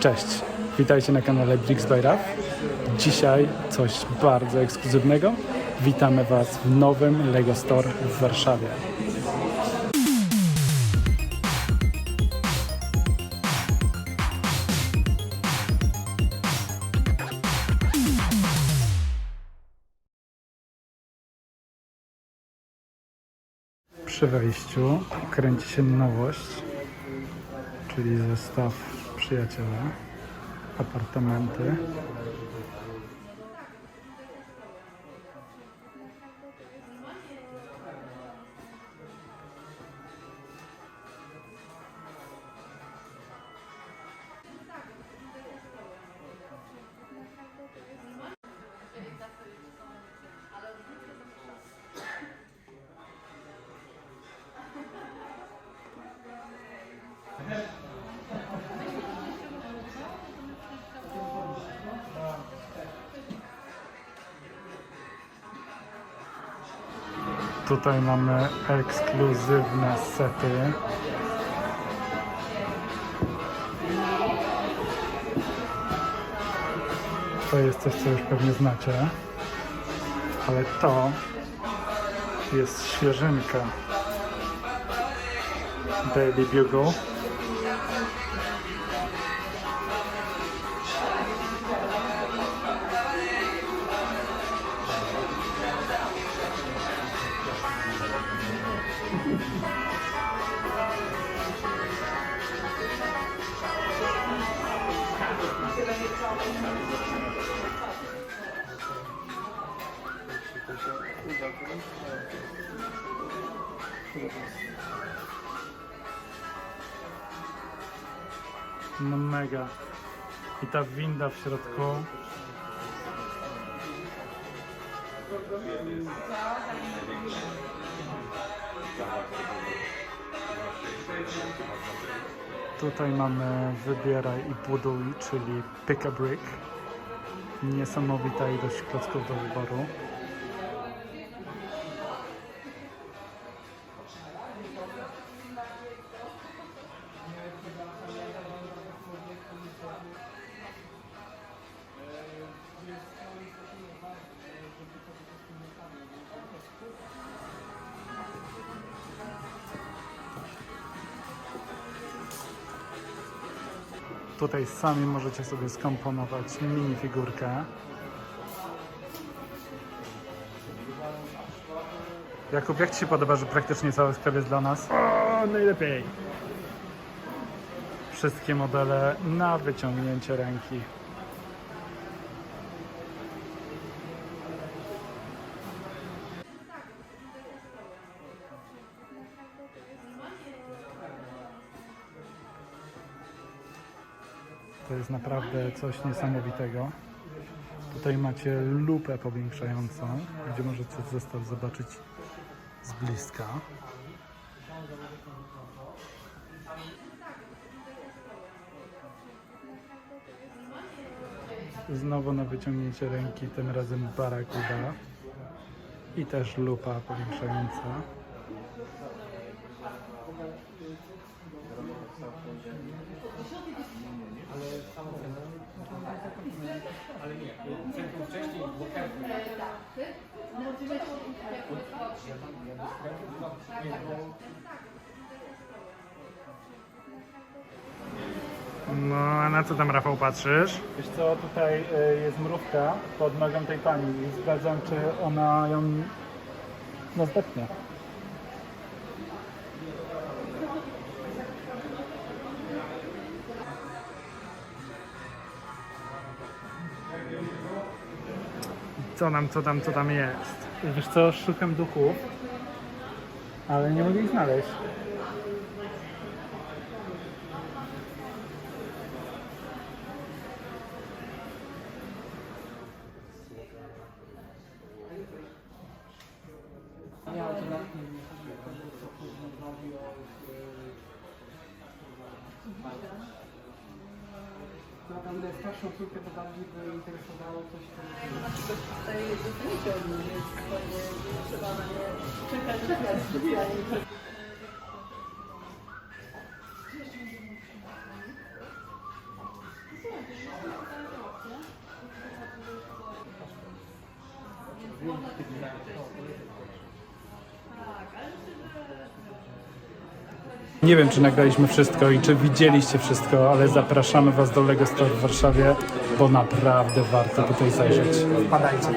Cześć, witajcie na kanale Bricks by Raf. Dzisiaj coś bardzo ekskluzywnego. Witamy Was w nowym Lego Store w Warszawie. Przy wejściu kręci się nowość, czyli zestaw piacerà appartamento. Tutaj mamy ekskluzywne sety. To jest coś, co już pewnie znacie. Ale to jest świeżynka. Daily Bugle. No mega. I ta winda w środku. Tutaj mamy wybieraj i buduj, czyli pick a brick. Niesamowita ilość klocków do wyboru. Tutaj sami możecie sobie skomponować minifigurkę. Jakub, jak Ci się podoba, że praktycznie cały sklep jest dla nas? O, najlepiej. Wszystkie modele na wyciągnięcie ręki. To jest naprawdę coś niesamowitego. Tutaj macie lupę powiększającą, gdzie możecie zestaw zobaczyć z bliska. Znowu na wyciągnięcie ręki, tym razem barakuda i też lupa powiększająca. No, a na co tam Rafał patrzysz? Wiesz co, tutaj y, jest mrówka pod nogą tej pani i sprawdzam, czy ona ją no Co tam, co tam, co tam jest? Wiesz co, szukam duchów, ale nie mogę ich znaleźć. Naprawdę starszą córkę to bardziej by interesowało coś, co... Na przykład tutaj dostaniecie od mnie, więc nie, trzeba na nie czekać, czekać specjalnie. Nie wiem, czy nagraliśmy wszystko i czy widzieliście wszystko, ale zapraszamy Was do Lego Store w Warszawie, bo naprawdę warto tutaj zajrzeć. Wpadajcie.